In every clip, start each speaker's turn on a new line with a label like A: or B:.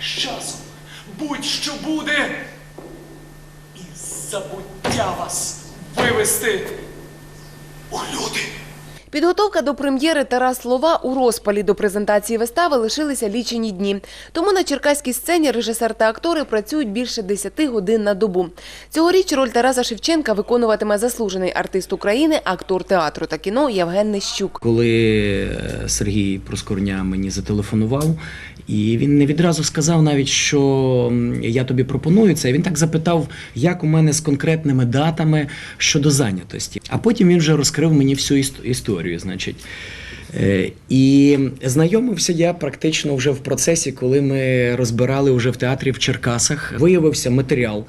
A: З часом будь-що буде, і забуття вас вивести у люди.
B: Підготовка до прем'єри Тарас Слова у розпалі до презентації вистави лишилися лічені дні. Тому на черкаській сцені режисер та актори працюють більше 10 годин на добу. Цьогоріч роль Тараса Шевченка виконуватиме заслужений артист України, актор театру та кіно Євген Нещук.
C: Коли е, Сергій Проскорня мені зателефонував, і він не відразу сказав навіть, що я тобі пропоную це. Він так запитав, як у мене з конкретними датами щодо зайнятості. А потім він вже розкрив мені всю іс- історію. Значить. Е, І знайомився я практично вже в процесі, коли ми розбирали вже в театрі в Черкасах. Виявився матеріал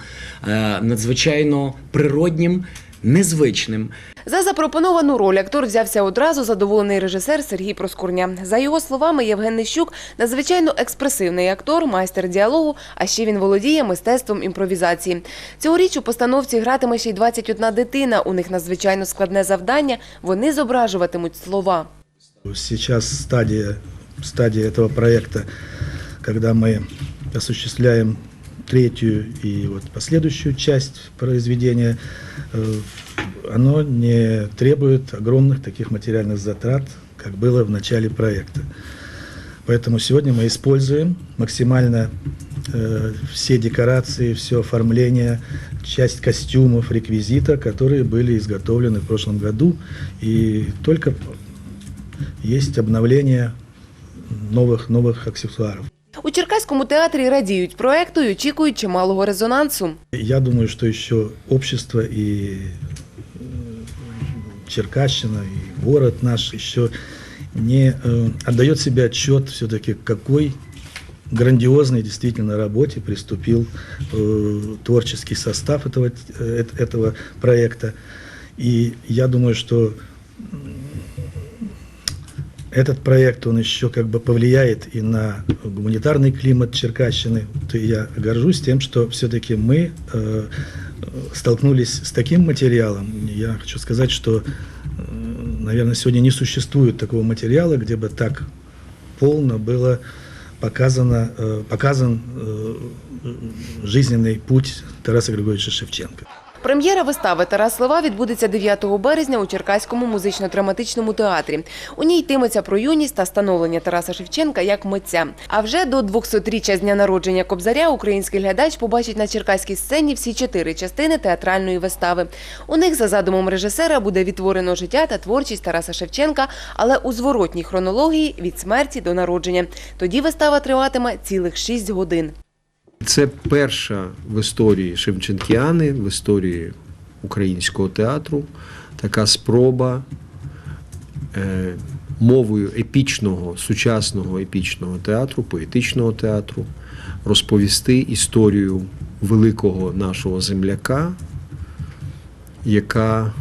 C: е, надзвичайно природнім, незвичним.
B: За запропоновану роль актор взявся одразу задоволений режисер Сергій Проскурня. За його словами, Євген Нищук надзвичайно експресивний актор, майстер діалогу, а ще він володіє мистецтвом імпровізації. Цьогоріч у постановці гратиме ще й 21 дитина. У них надзвичайно складне завдання. Вони зображуватимуть слова.
D: Сейчас стадия, стадия этого проекта, когда мы осуществляем третью и вот последующую часть произведения, э, оно не требует огромных таких материальных затрат, как было в начале проекта. Поэтому сегодня мы используем максимально э, все декорации, все оформление, часть костюмов, реквизита, которые были изготовлены в прошлом году. И только есть обновление новых, новых аксессуаров.
B: У Черкаському театрі радіють проекту і очікують чималого резонансу.
D: Я думаю, что еще общество и э, Черкащина, и город наш еще не э, отдает себе отчет все-таки, к какой грандиозной действительно работе приступил э, творческий состав этого, э, этого проекта. И я думаю, что этот проект, он еще как бы повлияет и на гуманитарный климат Черкащины. То я горжусь тем, что все-таки мы э, столкнулись с таким материалом. Я хочу сказать, что, э, наверное, сегодня не существует такого материала, где бы так полно было показано, э, показан э, жизненный путь Тараса Григорьевича Шевченко.
B: Прем'єра вистави Тарас Лева відбудеться 9 березня у Черкаському музично-драматичному театрі. У ній йтиметься про юність та становлення Тараса Шевченка як митця. А вже до 200-річчя з дня народження Кобзаря український глядач побачить на черкаській сцені всі чотири частини театральної вистави. У них за задумом режисера буде відтворено життя та творчість Тараса Шевченка, але у зворотній хронології від смерті до народження. Тоді вистава триватиме цілих 6 годин.
E: Це перша в історії Шевченкіани, в історії українського театру така спроба е, мовою епічного, сучасного епічного театру, поетичного театру розповісти історію великого нашого земляка, яка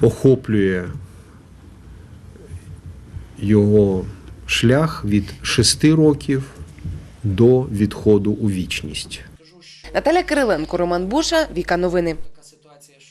E: охоплює його шлях від шести років до відходу у вічність.
B: Наталя Кириленко, Роман Буша, Віка Новини.